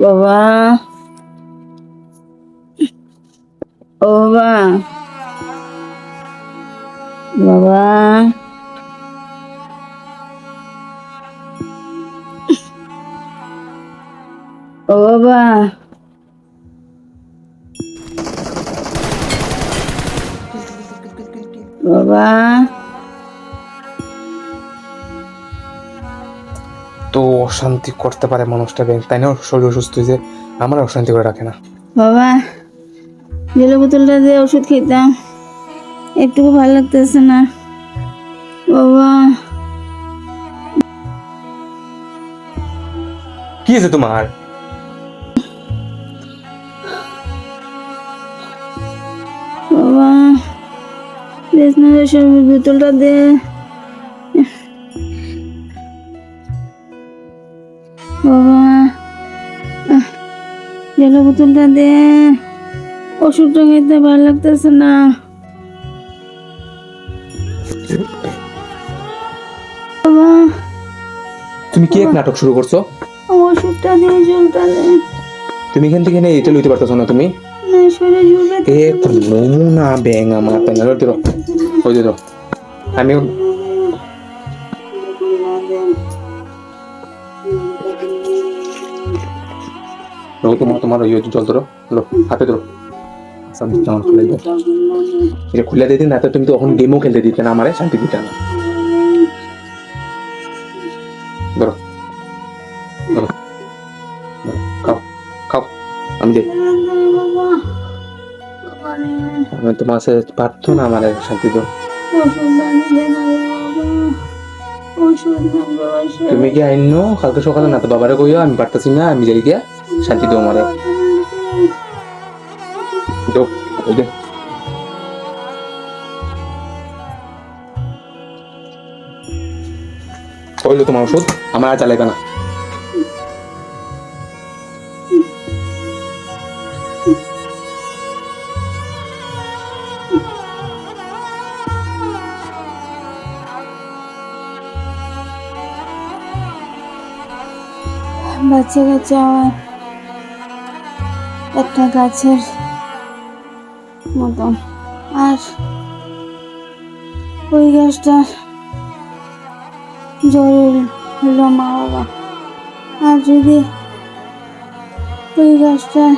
বাবা। ও বাবা। বাবা। ও বাবা। অশান্তি করতে পারে মানুষটা ব্যাংক। তাই না? শরীর অসুস্থ হয়েছে আমার অশান্তি করে রাখে না। বাবা জেলের বোতলটা দিয়ে ওষুধ খেতাম একটুকু ভালো লাগতেছে না। বাবা। কি আছে তোমার? বাবা বোতলটা দে। বাবা। বোতলটা দে। ওষুধটা খেতে ভালো লাগতেছে না। বাবা। তুমি কি এক নাটক শুরু করছ? ওষুধটা দিয়ে জলটা দে। তুমি এখান থেকে নেই এটা লইতে পারতেছো না তুমি? এ নমুনা ব্যাং আমার তাই না? ওই দিল আমি তোমার তোমার ওই জল ধরো হাতে ধরো। খুলে এটা খুলে দিতে না, তো তুমি তো গেমও খেলতে দিতে না আমারে, শান্তি দিতে না। ধরো। ধরো। খাও খাও। আমি আমি তোমার সাথে পারতো না আমার, শান্তি সে তুমি কি আইনো কালকে সকালে না তো বাবারে কইও, আমি পারতাছি না, আমি যাই গিয়া। শান্তি দাও আমারে। দাও ওই দে কইলো তোমার ওষুধ? আমার আর চালাইবে না। বাচ্চা কাচ্চা আমার একটা গাছের মতন। আর ওই গাছটার জরুর হলো মা বাবা। আর যদি ওই গাছটা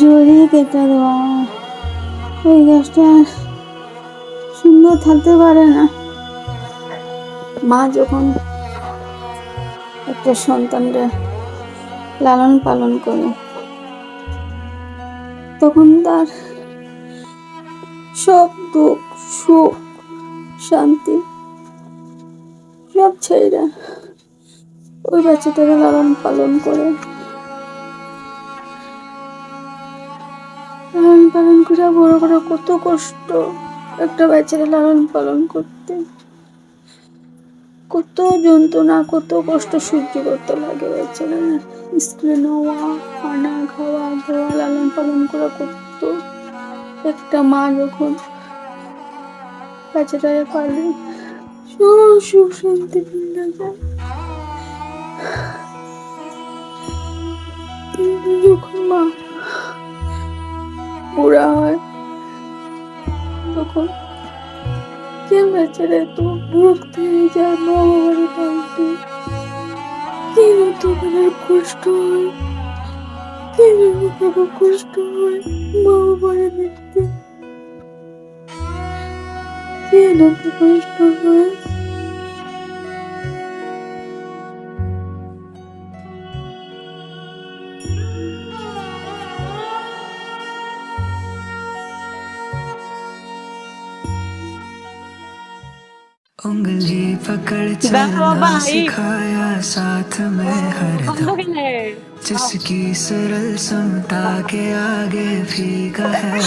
জড়িয়ে কেটে দেওয়া ওই গাছটা সুন্দর থাকতে পারে না। মা যখন একটা সন্তানরা লালন পালন করে তখন তার সব দুঃখ, সুখ, শান্তি সব ছেড়ে ওই বাচ্চাটাকে লালন পালন করে, লালন পালন করে বড় করা কত কষ্ট একটা বাচ্চাকে লালন পালন করতে। কত যন্ত্রণা, কত কষ্ট সহ্য করতে লাগে বাচ্চারা স্কুলে নেওয়া আনা খাওয়া ধোয়া লালন পালন করা কত একটা মা যখন বাচ্চাটারে পালে সুখ শান্তি মিলে যায়। যখন মা বুড়া হয়, তখন বাচ্চারা এত বিরক্ত হয়ে যায়, মা বাবার কেন তোমার কষ্ট হয়। কেন বাবা কষ্ট হয়। মা বাবার দেখতে কেন কষ্ট হয়। चलना सिखाया साथ में हरदम जिसकी सरल समता के आगे फीका है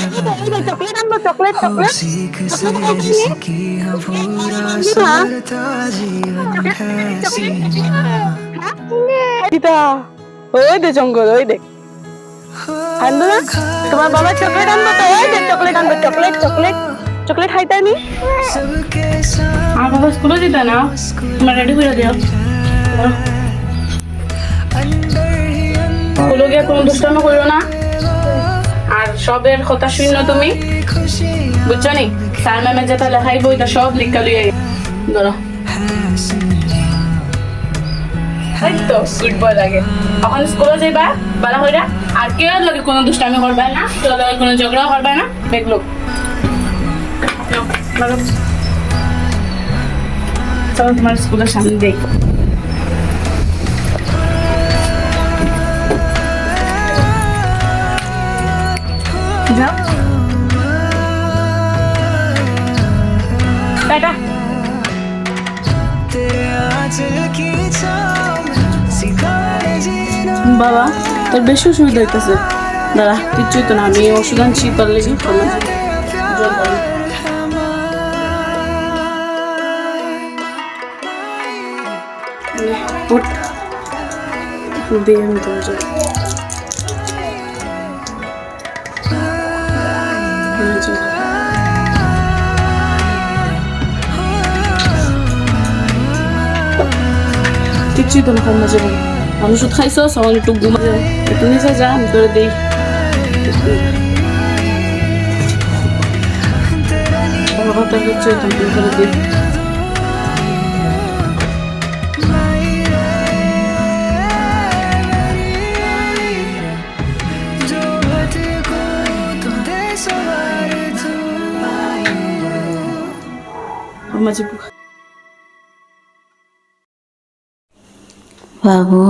बदन वो सीख से जिसकी है पूरा सारता जीवन है सीमा দিদা ওই দে জঙ্গল ওই দেখ আনবো না তোমার বাবা চকলেট আনবো তো ওই দেখ চকলেট আনবো চকলেট চকলেট Chocolate হাইতানি আমার স্কুলে যেতে না। তোমার রেডি করে দিও। স্কুলে গিয়ে কোনো দুষ্টানো করিও না। আর সবের কথা শূন্য তুমি। বুঝছ নি? স্যার ম্যামের যেটা লেখাই বই তা সব লিখা লইয়া ধরো। তো গুড বয় লাগে। এখন স্কুলে যাইবা, বালা হইরা। আর কেউ লাগে কোনো দুষ্টামি করবে না, কেউ লাগে কোনো ঝগড়াও করবে না। দেখল চলো তোমার স্কুলের সামনে দেখো। যাও। টাটা বাবা, তোর বেশি অসুবিধা হইতেছে। দাঁড়া, কিচ্ছুই তো না, আমি ওষুধ আনছি, পারলে জল আমি তোর জল হ্যাঁ, চল। কিচ্ছুই তো কম মাঝে বলে আমি ওষুধ খাইছো সকালে একটু ঘুমা যাও একটু নিচে যা আমি তোরে দিই। আমি তোরে দিই। মাঝে বাবু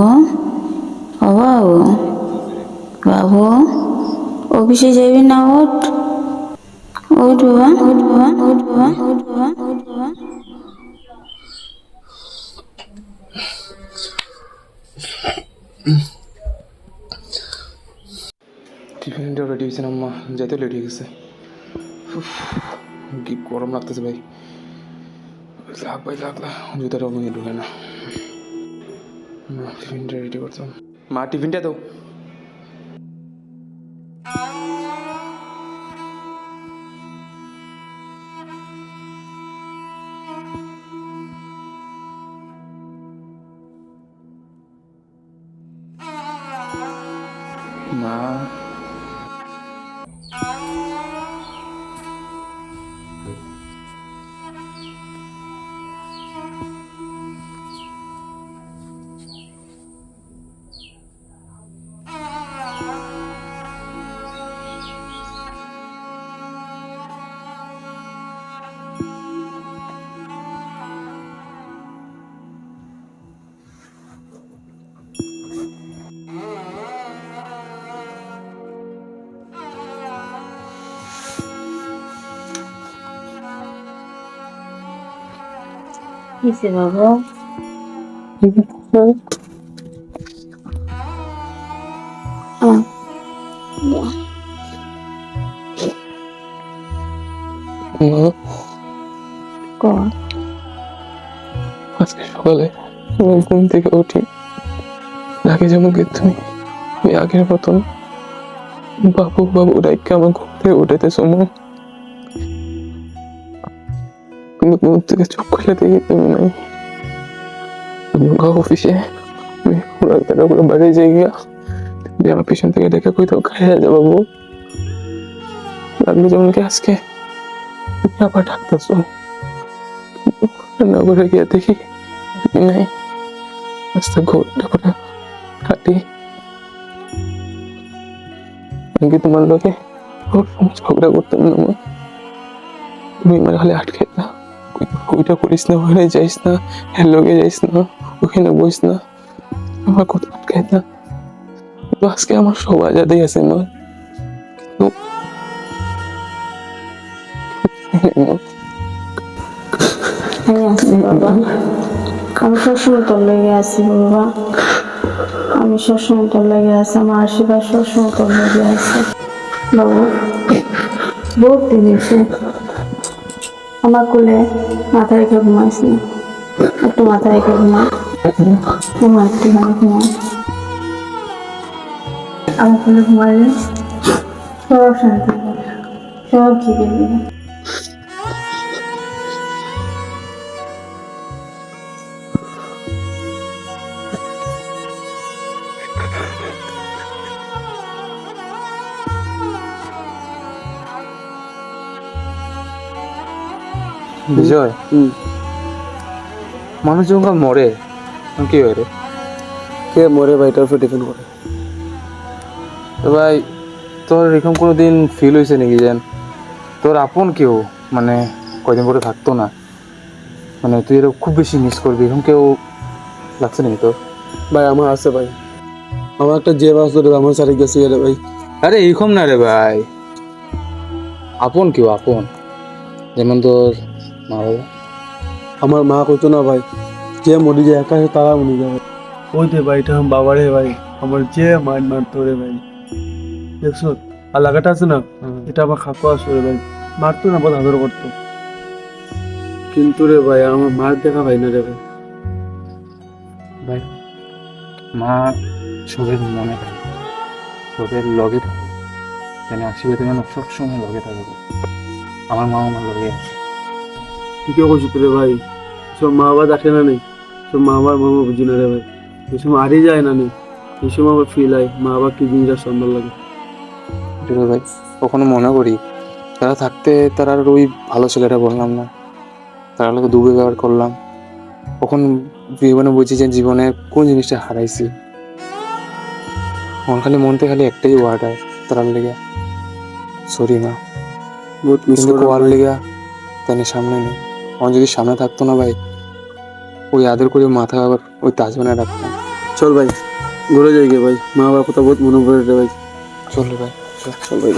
ও বাবু বাবু অফিসে যাবি না ওঠ ওঠ বাবা ওঠ বাবা ওঠ বাবা ওঠ বাবা ওঠ বাবা। টিফিনটা রেডি হয়েছে আম্মা যাইতে লেট হয়ে গেছে। কি গরম লাগতেছে ভাই। লাগ ভাই লাগ লাগ জুতাটা মনে ঢুকে না মা টিফিনটা রেডি করতাম মা টিফিনটা দাও কিসে বাবু আজকে সকালে ঘুম থেকে উঠি লাগে যেমন তুমি আগের মতন বাবু বাবু ডাইকে আমার ঘুম থেকে উঠেতেছো মা কিন্তু ঘুম থেকে চোখ খুলে দেখি তুমি নাই আমি ওগা অফিসে আমি ওরা তারা করে বাড়ি যাই গিয়া তুমি আমার পিছন থেকে ডেকে কই তো খাইয়া যা বাবু লাগল যেমন কি আজকে তুমি আবার ডাকতেছো রান্না করে গিয়ে দেখি তুমি নাই রাস্তা ঘোরটা করে হাঁটি আমি কি তোমার লোকে ঝগড়া করতাম না মা তুমি আমার খালি আটকে না ওইটা করিস না, ওখানে যাইস না লোকে যাইস না, ওখানে বইস না, আমার কথা আটকাই না। আজকে আমার সব আজাদেই আছে কিন্তু আমি আছি বাবা। আমি সবসময় তোর লেগে আছি বাবা। আমি সবসময় তোর লেগে আছি, আমার আশীর্বাদ সবসময় তোর লেগে আছে। বাবু, বহুত দিন আমার কোলে মাথা রেখে ঘুমাইস না। একটু মাথা রেখে ঘুমা। ঘুমা একটুখানি ঘুমা আমার কোলে ঘুমাইলে সব শান্তি সব ঠিক হয়ে বিজয়। মানুষ যখন মরে কি হয় রে? কে মরে ভাই? এটার উপর ডিপেন্ড করে। তো ভাই তোর এরকম কোনো দিন ফিল হয়েছে নাকি যেন? তোর আপন কেউ মানে কয়দিন পরে থাকতো না মানে তুই এরকম খুব বেশি মিস করবি এরকম কেউ লাগছে নাকি তোর? ভাই আমার আছে ভাই। আমার একটা যে বাস ধরে আমার সাথে গেছে রে ভাই। আরে এইরকম না রে ভাই। আপন কেউ আপন। যেমন তোর মা বাবা। আমার মা কইতো না ভাই যে মরি যায় একা তারা মরি যাবে। ওই দে ভাই এটা আমার বাবার রে ভাই আমার যে মার মারতো রে ভাই। দেখছ আর লাগাটা আছে না? এটা আমার খাকো আসো রে ভাই। মারতো না বহুত আদর করতো। কিন্তু রে ভাই আমার মার দেখা ভাই না রে ভাই। ভাই মা সবের মনে থাকে। সবের লগে থাকে। মানে আশীর্বাদে মানে সবসময় লগে থাকে। আমার মা আমার লগে আছে। ঠিকই কইছো রে ভাই? সব মা বাবা দেখে না নেই সব মা বাবার মামা বুঝি না রে ভাই। এই সময় আরই যায় না নেই এই সময় আমার ফিল হয়। মা বাবা কি জিনিসটা সুন্দর লাগে? ঠিক ভাই কখনো মনে করি। তারা থাকতে তারা আর ওই ভালো ছেলেটা বললাম না। তারা লোকে ডুবে ব্যবহার করলাম। কখন জীবনে বুঝি যে জীবনে কোন জিনিসটা হারাইছি। আমার খালি মনতে খালি একটাই ওয়ার্ড হয় তার লেগে। সরি মা। কিন্তু কোয়ার লেগে তাই সামনে নেই। আমার যদি সামনে থাকতো না ভাই ওই আদর করে মাথা আবার ওই তাজ বানায় রাখতাম। চল ভাই ঘুরে যাই গে ভাই। মা বাবা তো বহুত মনে পড়ে রে ভাই। চল ভাই চল। ভাই